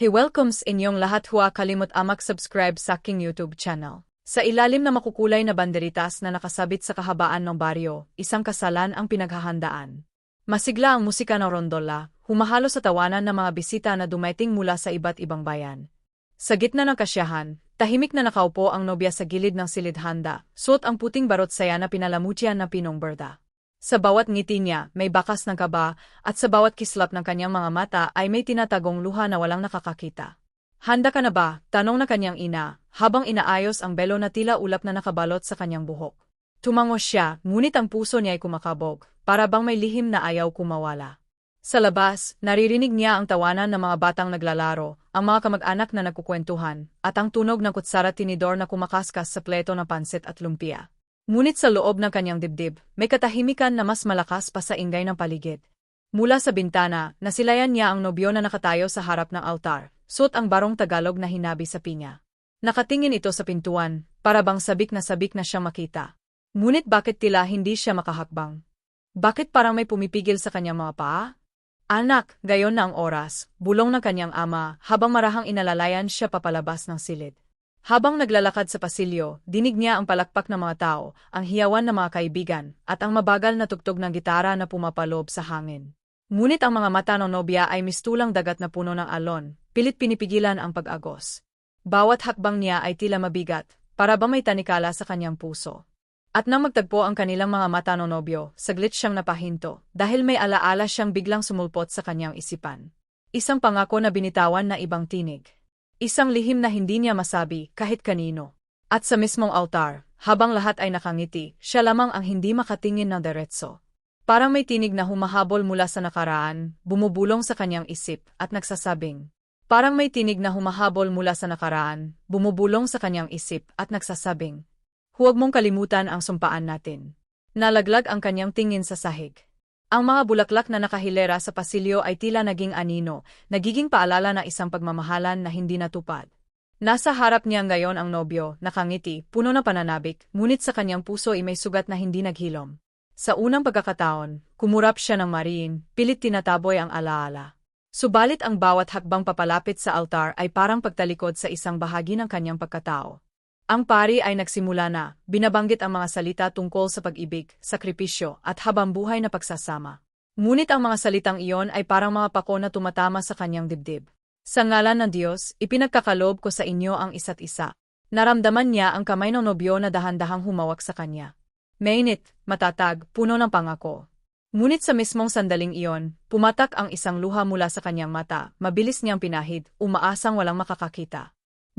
He welcomes inyong lahat huwa kalimot amak subscribe sa aking YouTube channel. Sa ilalim na makukulay na banderitas na nakasabit sa kahabaan ng baryo, isang kasalan ang pinaghahandaan. Masigla ang musika ng rondola, humahalo sa tawanan ng mga bisita na dumating mula sa iba't ibang bayan. Sa gitna ng kasyahan, tahimik na nakaupo ang nobya sa gilid ng silidhanda, suot ang puting barot saya na pinalamutyan na pinong berda. Sa bawat ngiti niya, may bakas ng kaba, at sa bawat kislap ng kanyang mga mata ay may tinatagong luha na walang nakakakita. Handa ka na ba? Tanong na kanyang ina, habang inaayos ang belo na tila ulap na nakabalot sa kanyang buhok. Tumango siya, ngunit ang puso niya ay kumakabog, para bang may lihim na ayaw kumawala. Sa labas, naririnig niya ang tawanan ng mga batang naglalaro, ang mga kamag-anak na nagkukwentuhan, at ang tunog ng kutsara tinidor na kumakaskas sa pleto ng pansit at lumpia. Ngunit sa loob ng kanyang dibdib, may katahimikan na mas malakas pa sa ingay ng paligid. Mula sa bintana, nasilayan niya ang nobyo na nakatayo sa harap ng altar, suot ang barong Tagalog na hinabi sa pinya. Nakatingin ito sa pintuan, para bang sabik na sabik na siya makita. Ngunit bakit tila hindi siya makahakbang? Bakit parang may pumipigil sa kanyang mga paa? Anak, gayon na ang oras, bulong ng kanyang ama, habang marahang inalalayan siya papalabas ng silid. Habang naglalakad sa pasilyo, dinig niya ang palakpak ng mga tao, ang hiyawan ng mga kaibigan, at ang mabagal na tugtog ng gitara na pumapalob sa hangin. Ngunit ang mga mata ng nobya ay mistulang dagat na puno ng alon, pilit pinipigilan ang pag-agos. Bawat hakbang niya ay tila mabigat, para ba may tanikala sa kanyang puso. At nang magtagpo ang kanilang mga mata ng nobyo, saglit siyang napahinto, dahil may alaala siyang biglang sumulpot sa kanyang isipan. Isang pangako na binitawan na ibang tinig. Isang lihim na hindi niya masabi kahit kanino. At sa mismong altar, habang lahat ay nakangiti, siya lamang ang hindi makatingin ng diretso. Parang may tinig na humahabol mula sa nakaraan, bumubulong sa kanyang isip, at nagsasabing. Parang may tinig na humahabol mula sa nakaraan, bumubulong sa kanyang isip, at nagsasabing. Huwag mong kalimutan ang sumpaan natin. Nalaglag ang kanyang tingin sa sahig. Ang mga bulaklak na nakahilera sa pasilyo ay tila naging anino, nagiging paalala na isang pagmamahalan na hindi natupad. Nasa harap niya ngayon ang nobyo, nakangiti, puno ng pananabik, ngunit sa kanyang puso ay may sugat na hindi naghilom. Sa unang pagkakataon, kumurap siya ng mariin, pilit tinataboy ang alaala. Subalit ang bawat hakbang papalapit sa altar ay parang pagtalikod sa isang bahagi ng kanyang pagkatao. Ang pari ay nagsimula na, binabanggit ang mga salita tungkol sa pag-ibig, sakripisyo, at habang buhay na pagsasama. Ngunit ang mga salitang iyon ay parang mga pako na tumatama sa kanyang dibdib. Sa ngalan ng Diyos, ipinagkakalob ko sa inyo ang isa't isa. Naramdaman niya ang kamay ng nobyo na dahan-dahang humawak sa kanya. Mainit, matatag, puno ng pangako. Ngunit sa mismong sandaling iyon, pumatak ang isang luha mula sa kanyang mata, mabilis niyang pinahid, umaasang walang makakakita.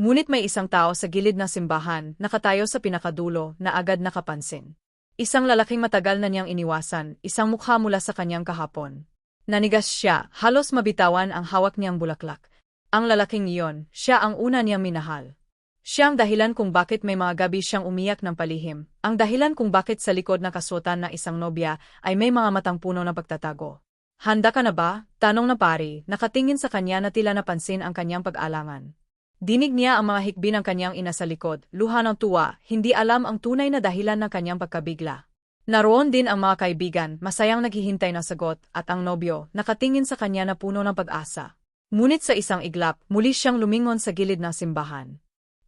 Ngunit may isang tao sa gilid ng simbahan, nakatayo sa pinakadulo, na agad nakapansin. Isang lalaking matagal na niyang iniwasan, isang mukha mula sa kanyang kahapon. Nanigas siya, halos mabitawan ang hawak niyang bulaklak. Ang lalaking iyon, siya ang una niyang minahal. Siya ang dahilan kung bakit may mga gabi siyang umiyak ng palihim, ang dahilan kung bakit sa likod ng kasuotan ng isang nobya ay may mga matang puno ng pagtatago. Handa ka na ba? Tanong na pari, nakatingin sa kanya na tila napansin ang kanyang pag-alangan. Dinig niya ang mga hikbi ng kanyang ina sa likod, luha ng tuwa, hindi alam ang tunay na dahilan ng kanyang pagkabigla. Naroon din ang mga kaibigan, masayang naghihintay ng sagot, at ang nobyo, nakatingin sa kanya na puno ng pag-asa. Ngunit sa isang iglap, muli siyang lumingon sa gilid ng simbahan.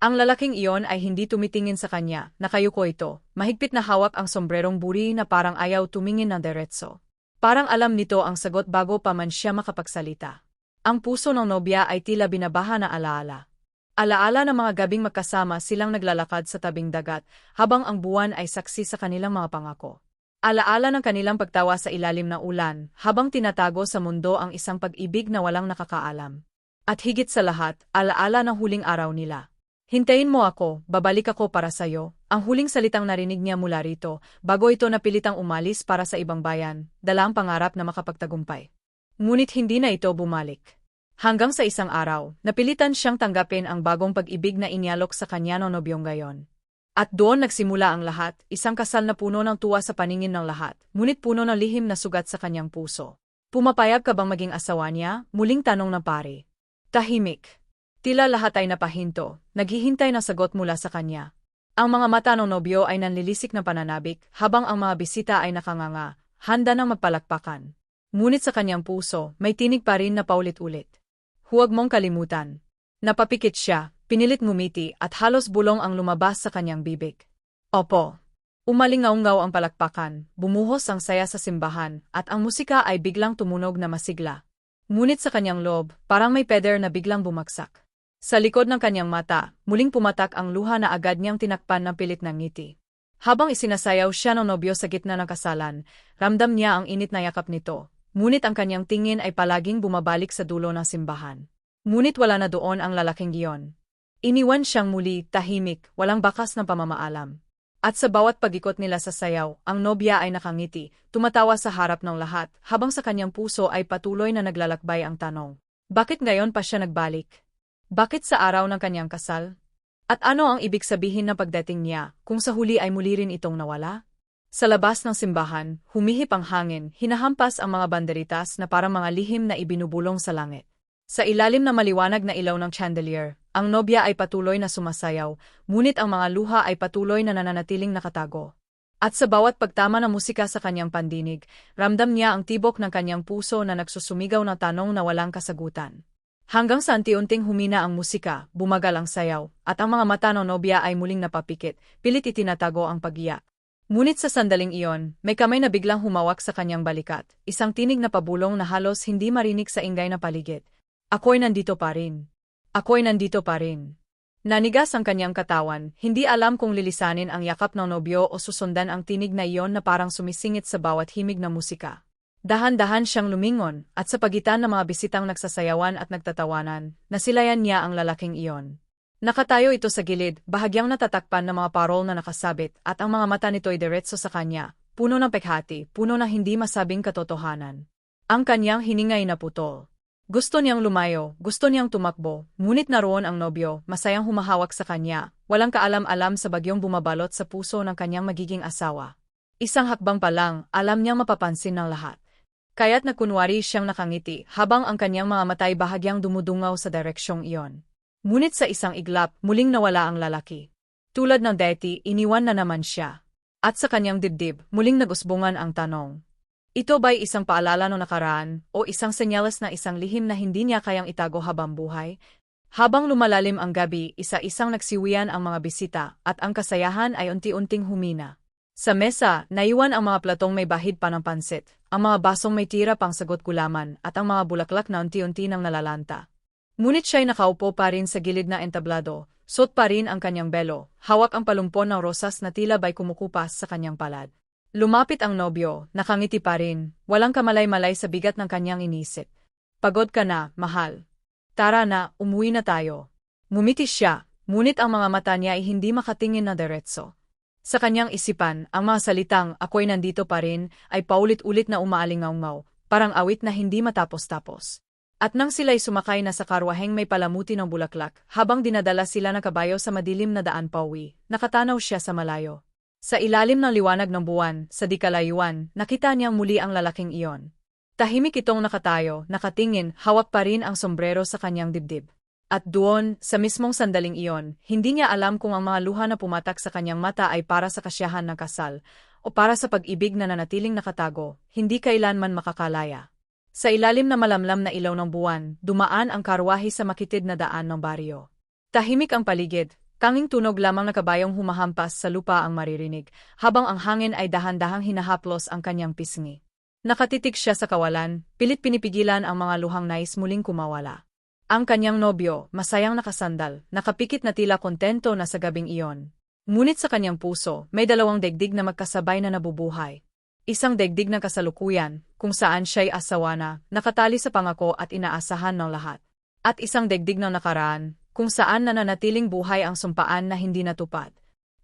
Ang lalaking iyon ay hindi tumitingin sa kanya, nakayuko ito, mahigpit na hawak ang sombrerong buri na parang ayaw tumingin ng diretso. Parang alam nito ang sagot bago pa man siya makapagsalita. Ang puso ng nobya ay tila binabaha na alaala. Alaala ng mga gabing magkasama silang naglalakad sa tabing dagat habang ang buwan ay saksi sa kanilang mga pangako. Alaala ng kanilang pagtawa sa ilalim ng ulan habang tinatago sa mundo ang isang pag-ibig na walang nakakaalam. At higit sa lahat, alaala ng huling araw nila. Hintayin mo ako, babalik ako para sa'yo, ang huling salitang narinig niya mula rito, bago ito napilitang umalis para sa ibang bayan, dala ang pangarap na makapagtagumpay. Ngunit hindi na ito bumalik. Hanggang sa isang araw, napilitan siyang tanggapin ang bagong pag-ibig na inyalok sa kanya no nobyong gayon. At doon nagsimula ang lahat, isang kasal na puno ng tuwa sa paningin ng lahat, ngunit puno ng lihim na sugat sa kanyang puso. Pumapayag ka bang maging asawa niya? Muling tanong ng pare. Tahimik. Tila lahat ay napahinto, naghihintay na sagot mula sa kanya. Ang mga mata ng nobyo ay nanlilisik na pananabik, habang ang mga bisita ay nakanganga, handa ng magpalakpakan. Ngunit sa kanyang puso, may tinig pa rin na paulit-ulit. Huwag mong kalimutan. Napapikit siya, pinilit ngumiti at halos bulong ang lumabas sa kanyang bibig. Opo. Umalingaw-ngaw ang palakpakan, bumuhos ang saya sa simbahan, at ang musika ay biglang tumunog na masigla. Ngunit sa kanyang loob, parang may peder na biglang bumagsak. Sa likod ng kanyang mata, muling pumatak ang luha na agad niyang tinakpan ng pilit ng ngiti. Habang isinasayaw siya ng nobyo sa gitna ng kasalan, ramdam niya ang init na yakap nito, ngunit ang kanyang tingin ay palaging bumabalik sa dulo ng simbahan. Ngunit wala na doon ang lalaking giyon. Iniwan siyang muli, tahimik, walang bakas ng pamamaalam. At sa bawat pagikot nila sa sayaw, ang nobya ay nakangiti, tumatawa sa harap ng lahat, habang sa kanyang puso ay patuloy na naglalakbay ang tanong. Bakit ngayon pa siya nagbalik? Bakit sa araw ng kanyang kasal? At ano ang ibig sabihin ng pagdating niya, kung sa huli ay muli rin itong nawala? Sa labas ng simbahan, humihip ang hangin, hinahampas ang mga banderitas na parang mga lihim na ibinubulong sa langit. Sa ilalim na maliwanag na ilaw ng chandelier, ang nobya ay patuloy na sumasayaw, ngunit ang mga luha ay patuloy na nananatiling nakatago. At sa bawat pagtama ng musika sa kanyang pandinig, ramdam niya ang tibok ng kanyang puso na nagsusumigaw na tanong na walang kasagutan. Hanggang sa unti-unting humina ang musika, bumagal ang sayaw, at ang mga mata ng nobya ay muling napapikit, pilit itinatago ang pagiyak. Ngunit sa sandaling iyon, may kamay na biglang humawak sa kanyang balikat, isang tinig na pabulong na halos hindi marinig sa ingay na paligid. Ako'y nandito pa rin. Ako'y nandito pa rin. Nanigas ang kanyang katawan, hindi alam kung lilisanin ang yakap ng nobyo o susundan ang tinig na iyon na parang sumisingit sa bawat himig na musika. Dahan-dahan siyang lumingon, at sa pagitan ng mga bisitang nagsasayawan at nagtatawanan, nasilayan niya ang lalaking iyon. Nakatayo ito sa gilid, bahagyang natatakpan ng mga parol na nakasabit, at ang mga mata nito'y diretso sa kanya, puno ng pekhati, puno ng hindi masabing katotohanan. Ang kanyang hiningay na putol. Gusto niyang lumayo, gusto niyang tumakbo, ngunit naroon ang nobyo, masayang humahawak sa kanya, walang kaalam-alam sa bagyong bumabalot sa puso ng kanyang magiging asawa. Isang hakbang pa lang, alam niyang mapapansin ng lahat. Kaya't nagkunwari siyang nakangiti habang ang kanyang mga matay bahagyang dumudungaw sa direksyong iyon. Ngunit sa isang iglap, muling nawala ang lalaki. Tulad ng deti, iniwan na naman siya. At sa kanyang dibdib, muling nagusbungan ang tanong. Ito ba'y isang paalala no nakaraan, o isang senyales na isang lihim na hindi niya kayang itago habang buhay? Habang lumalalim ang gabi, isa-isang nagsiwian ang mga bisita, at ang kasayahan ay unti-unting humina. Sa mesa, naiwan ang mga platong may bahid pa ng pansit, ang mga basong may tira pang sagot gulaman, at ang mga bulaklak na unti-unti nang nalalanta. Ngunit siya'y nakaupo pa rin sa gilid na entablado, suot pa rin ang kanyang belo, hawak ang palumpon ng rosas na tila ba'y kumukupas sa kanyang palad. Lumapit ang nobyo, nakangiti pa rin, walang kamalay-malay sa bigat ng kanyang inisip. Pagod ka na, mahal. Tara na, umuwi na tayo. Ngumiti siya, ngunit ang mga mata niya ay hindi makatingin na diretso. Sa kanyang isipan, ang mga salitang ako'y nandito pa rin ay paulit-ulit na umaalingaw parang awit na hindi matapos-tapos. At nang sila'y sumakay na sa karwaheng may palamuti ng bulaklak, habang dinadala sila ng kabayo sa madilim na daan pauwi, nakatanaw siya sa malayo. Sa ilalim ng liwanag ng buwan, sa di kalayuan, nakita niyang muli ang lalaking iyon. Tahimik itong nakatayo, nakatingin, hawak pa rin ang sombrero sa kanyang dibdib. At doon, sa mismong sandaling iyon, hindi niya alam kung ang mga luha na pumatak sa kanyang mata ay para sa kasiyahan ng kasal, o para sa pag-ibig na nanatiling nakatago, hindi kailanman makakalaya. Sa ilalim na malamlam na ilaw ng buwan, dumaan ang karwahe sa makitid na daan ng baryo. Tahimik ang paligid, Tanging tunog lamang na kabayong humahampas sa lupa ang maririnig, habang ang hangin ay dahan-dahang hinahaplos ang kanyang pisngi. Nakatitig siya sa kawalan, pilit pinipigilan ang mga luhang nais muling kumawala. Ang kanyang nobyo, masayang nakasandal, nakapikit na tila kontento na sa gabing iyon. Ngunit sa kanyang puso, may dalawang degdig na magkasabay na nabubuhay. Isang degdig ng kasalukuyan, kung saan siya'y asawa na, nakatali sa pangako at inaasahan ng lahat. At isang degdig ng nakaraan, kung saan nananatiling buhay ang sumpaan na hindi natupad.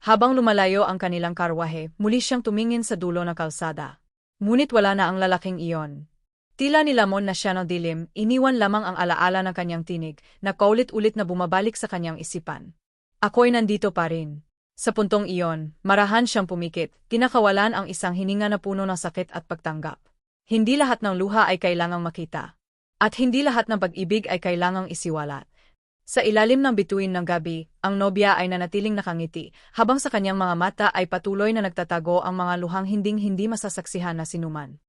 Habang lumalayo ang kanilang karwahe, muli siyang tumingin sa dulo ng kalsada. Ngunit wala na ang lalaking iyon. Tila nilamon na siya ng dilim, iniwan lamang ang alaala ng kanyang tinig, na kaulit-ulit na bumabalik sa kanyang isipan. Ako'y nandito pa rin. Sa puntong iyon, marahan siyang pumikit, kinakawalan ang isang hininga na puno ng sakit at pagtanggap. Hindi lahat ng luha ay kailangang makita. At hindi lahat ng pag-ibig ay kailangang isiwalat. Sa ilalim ng bituin ng gabi, ang nobya ay nanatiling nakangiti, habang sa kanyang mga mata ay patuloy na nagtatago ang mga luhang hinding-hindi masasaksihan na sinuman.